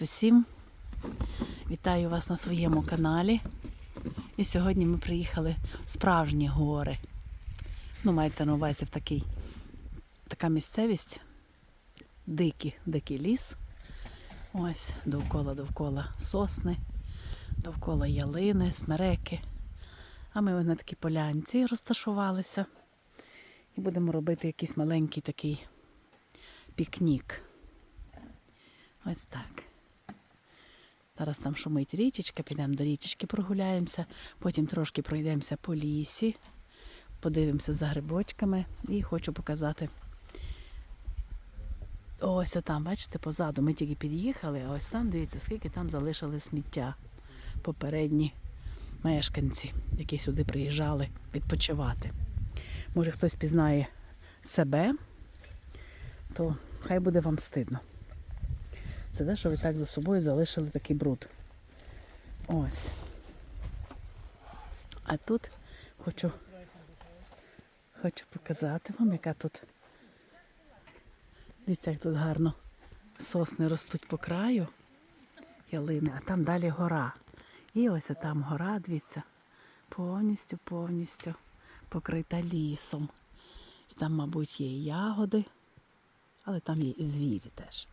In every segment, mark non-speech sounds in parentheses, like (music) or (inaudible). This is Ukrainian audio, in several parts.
Привіт усім! Вітаю вас на своєму каналі. І сьогодні ми приїхали в справжні гори. Ну, мається на увазі в такий, така місцевість, дикий, дикий ліс. Ось довкола довкола сосни, довкола ялини, смереки. А ми на такій полянці розташувалися. І будемо робити якийсь маленький такий пікнік. Ось так. Зараз там шумить річечка, підемо до річечки прогуляємося, потім трошки пройдемося по лісі, подивимося за грибочками і хочу показати. Ось отам, бачите, позаду ми тільки під'їхали, а ось там, дивіться, скільки там залишили сміття попередні мешканці, які сюди приїжджали відпочивати. Може хтось пізнає себе, то хай буде вам стидно. Це те, що ви так за собою залишили такий бруд. Ось. А тут хочу, хочу показати вам, яка тут. Дивіться, як тут гарно сосни ростуть по краю ялини, а там далі гора. І ось там гора, дивіться, повністю, повністю покрита лісом. І там, мабуть, є і ягоди, але там є і звірі теж.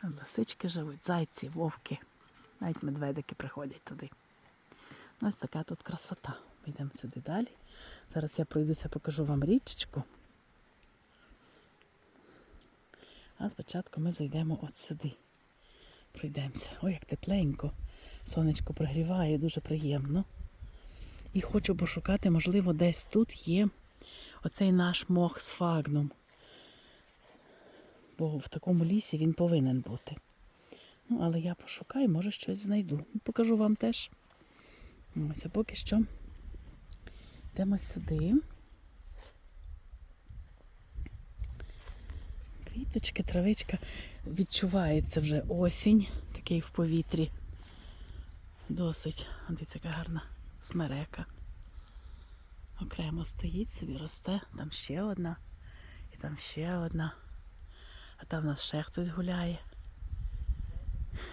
Там лисички живуть, зайці, вовки, навіть медведики приходять туди. Ну, Ось така тут красота. Йдемо сюди далі. Зараз я пройдуся, покажу вам річечку. А спочатку ми зайдемо от сюди. Пройдемося. Ой, як тепленько. Сонечко прогріває, дуже приємно. І хочу пошукати, можливо, десь тут є оцей наш мох з фагном бо в такому лісі він повинен бути. Ну, але я пошукаю, може щось знайду. Покажу вам теж. Ось, а поки що йдемо сюди. Квіточки, травичка. Відчувається вже осінь, такий в повітрі. Досить. Дивіться, яка гарна смерека. Окремо стоїть собі, росте. Там ще одна. І там ще одна. А там в нас ще хтось гуляє. (laughs)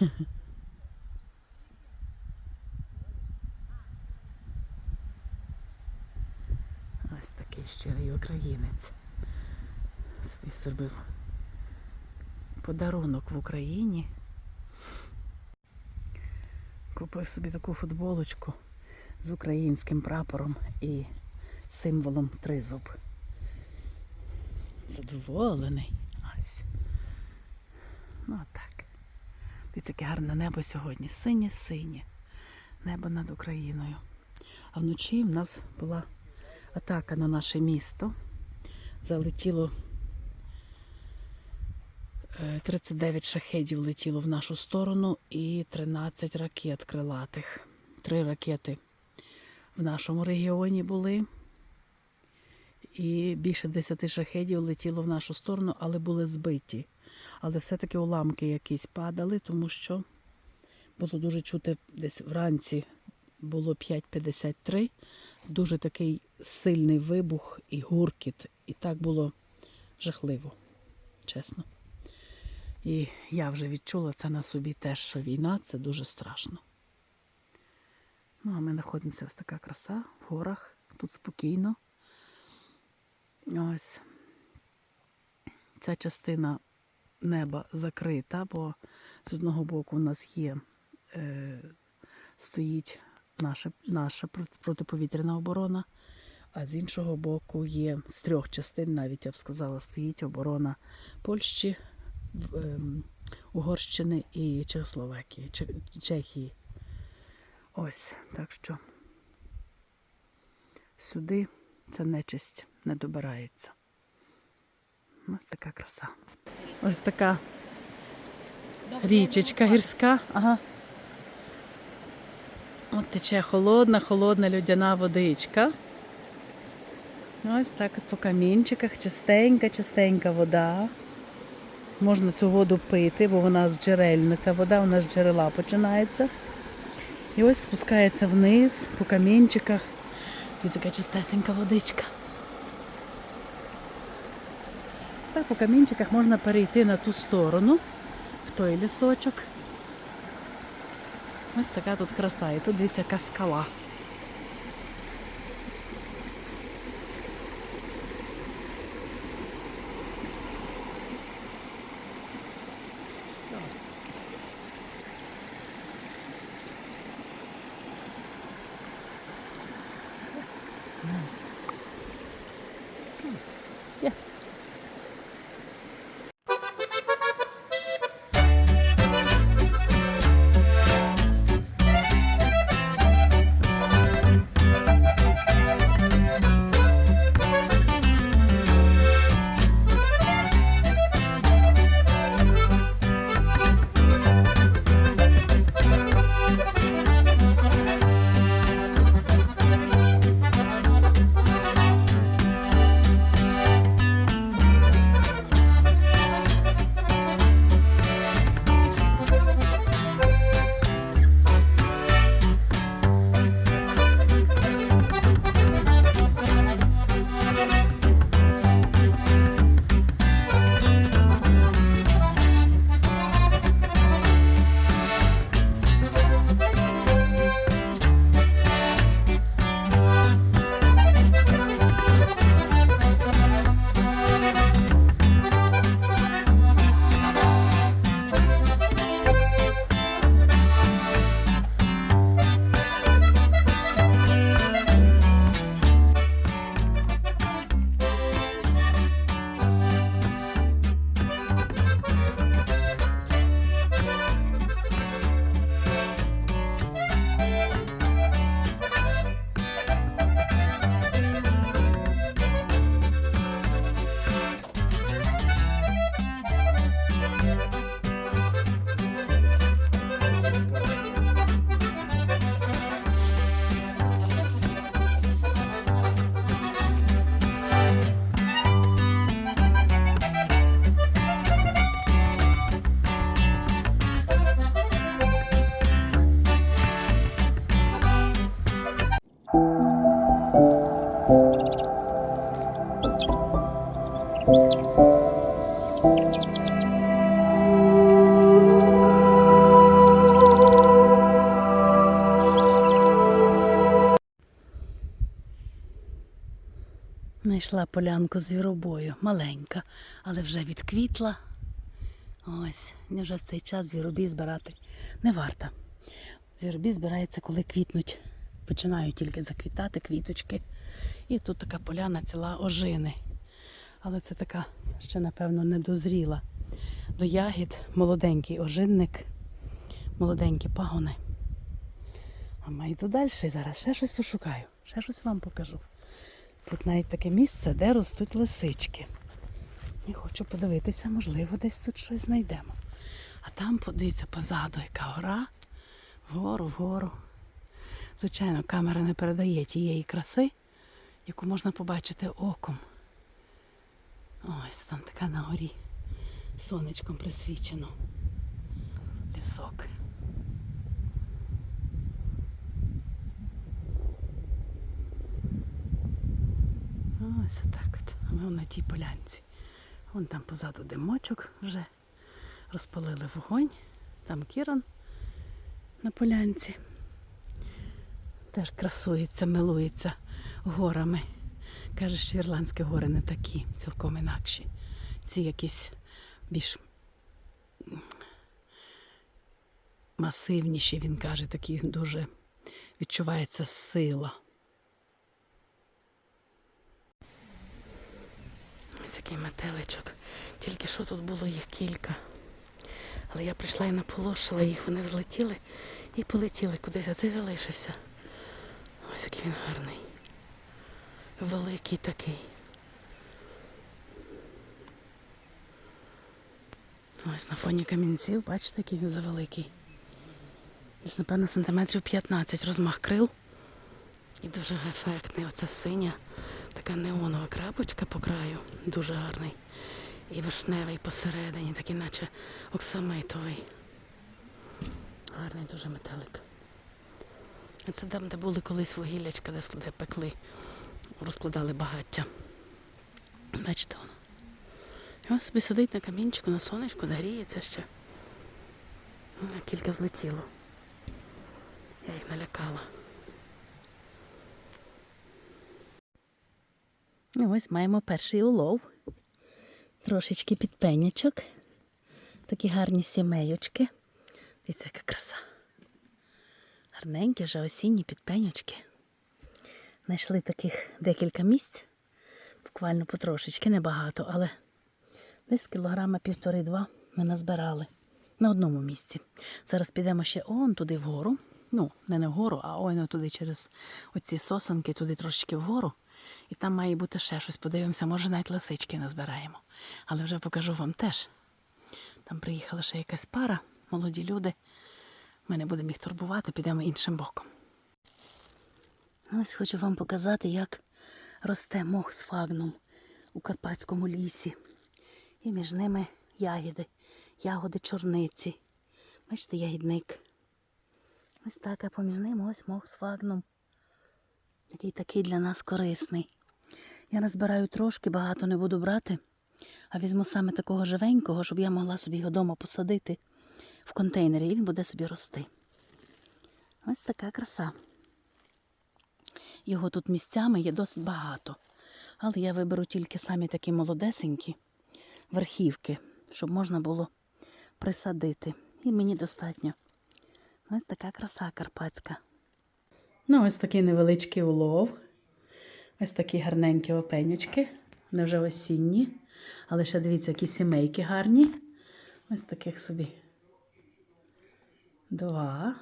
Ось такий щирий українець. Собі зробив подарунок в Україні. Купив собі таку футболочку з українським прапором і символом тризуб. Задоволений. Ось. Ну так. Дивіться, яке гарне небо сьогодні. Синє-синє. Небо над Україною. А вночі в нас була атака на наше місто. Залетіло е, 39 шахедів летіло в нашу сторону і 13 ракет крилатих. Три ракети в нашому регіоні були. І більше 10 шахедів летіло в нашу сторону, але були збиті. Але все-таки уламки якісь падали, тому що було дуже чути десь вранці було 5.53, дуже такий сильний вибух і гуркіт. І так було жахливо, чесно. І я вже відчула це на собі теж, що війна це дуже страшно. Ну, а ми знаходимося ось така краса в горах, тут спокійно. Ось ця частина неба закрита, бо з одного боку у нас є, е, стоїть наша, наша протиповітряна оборона, а з іншого боку є з трьох частин, навіть я б сказала, стоїть оборона Польщі, ем, Угорщини і Чехословакії, Чехії. Ось, так що сюди ця нечисть не добирається. Ось така краса. Ось така річечка гірська. Ага. От тече холодна, холодна людяна водичка. Ось так ось по камінчиках, чистенька, чистенька вода. Можна цю воду пити, бо вона з джерельна. Ця вода у нас з джерела починається. І ось спускається вниз по камінчиках. І така чистесенька водичка. Так, по камінчиках можна перейти на ту сторону, в той лісочок. Ось така тут краса. І тут дивіться яка скала. Знайшла полянку з звіробою, маленька, але вже відквітла. Ось, мені вже в цей час звіробій збирати не варто. Звіробій збирається, коли квітнуть. Починають тільки заквітати квіточки. І тут така поляна ціла ожини. Але це така ще, напевно, недозріла. До ягід молоденький ожинник, молоденькі пагони. А ми йду далі зараз ще щось пошукаю, ще щось вам покажу. Тут навіть таке місце, де ростуть лисички. І хочу подивитися, можливо, десь тут щось знайдемо. А там, подивіться, позаду, яка гора, вгору, вгору. Звичайно, камера не передає тієї краси, яку можна побачити оком. Ось там така на горі. Сонечком присвічено. Лісок. Ось отак от. А ми на тій полянці. Вон там позаду димочок вже розпалили вогонь. Там Кіран на полянці. Теж красується, милується горами. Каже, що ірландські гори не такі, цілком інакші. Ці якісь більш масивніші, він каже, такі дуже відчувається сила. Ось такий метеличок. Тільки що тут було їх кілька. Але я прийшла і наполошила їх, вони злетіли і полетіли кудись, а цей залишився. Ось який він гарний. Великий такий. Ось на фоні камінців, бачите, який він завеликий. Десь, напевно, сантиметрів 15 розмах крил. І дуже ефектний. Оця синя, така неонова крапочка по краю. Дуже гарний. І вишневий посередині, такий наче оксамитовий. Гарний дуже метелик. Це там, де були колись вугіллячка, де туди пекли, розкладали багаття. Бачите воно. І ось собі сидить на камінчику, на сонечку, нагріється ще. Кілька злетіло. Я їх налякала. Ось маємо перший улов. Трошечки підпенячок. Такі гарні сімейочки. Дивіться, яка краса. Гарненькі вже осінні підпенючки. Знайшли таких декілька місць. Буквально потрошечки, небагато, але десь кілограма півтори-два ми назбирали на одному місці. Зараз підемо ще он туди вгору. Ну, не не вгору, а ой, туди через оці сосенки, туди трошечки вгору. І там має бути ще щось. Подивимося, може навіть лисички назбираємо. Але вже покажу вам теж. Там приїхала ще якась пара, молоді люди. Ми не будемо їх турбувати, підемо іншим боком. Ось хочу вам показати, як росте мох з фагном у карпатському лісі. І між ними ягіди, ягоди чорниці. Бачите, ягідник. Ось так, а поміж ним ось мох з фагном. Який такий для нас корисний. Я назбираю трошки, багато не буду брати, а візьму саме такого живенького, щоб я могла собі його вдома посадити в контейнері, і він буде собі рости. Ось така краса. Його тут місцями є досить багато. Але я виберу тільки самі такі молодесенькі верхівки, щоб можна було присадити. І мені достатньо. Ось така краса карпатська. Ну, ось такий невеличкий улов. Ось такі гарненькі опенючки. Вони вже осінні. Але ще дивіться, які сімейки гарні. Ось таких собі. Два.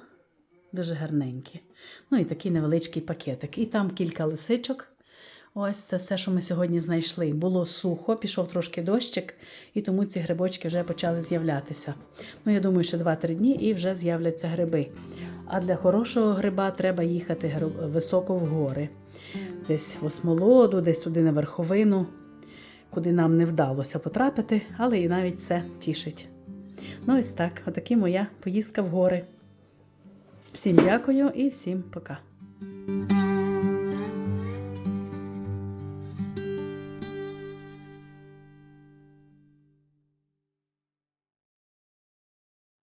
Дуже гарненькі. Ну і такий невеличкий пакетик. І там кілька лисичок. Ось це все, що ми сьогодні знайшли. Було сухо, пішов трошки дощик, і тому ці грибочки вже почали з'являтися. Ну, я думаю, ще 2-3 дні і вже з'являться гриби. А для хорошого гриба треба їхати високо в гори. Десь в осмолоду, десь туди на верховину, куди нам не вдалося потрапити, але і навіть це тішить. Ну, ось так, отакі моя поїздка в гори. Всім дякую і всім пока.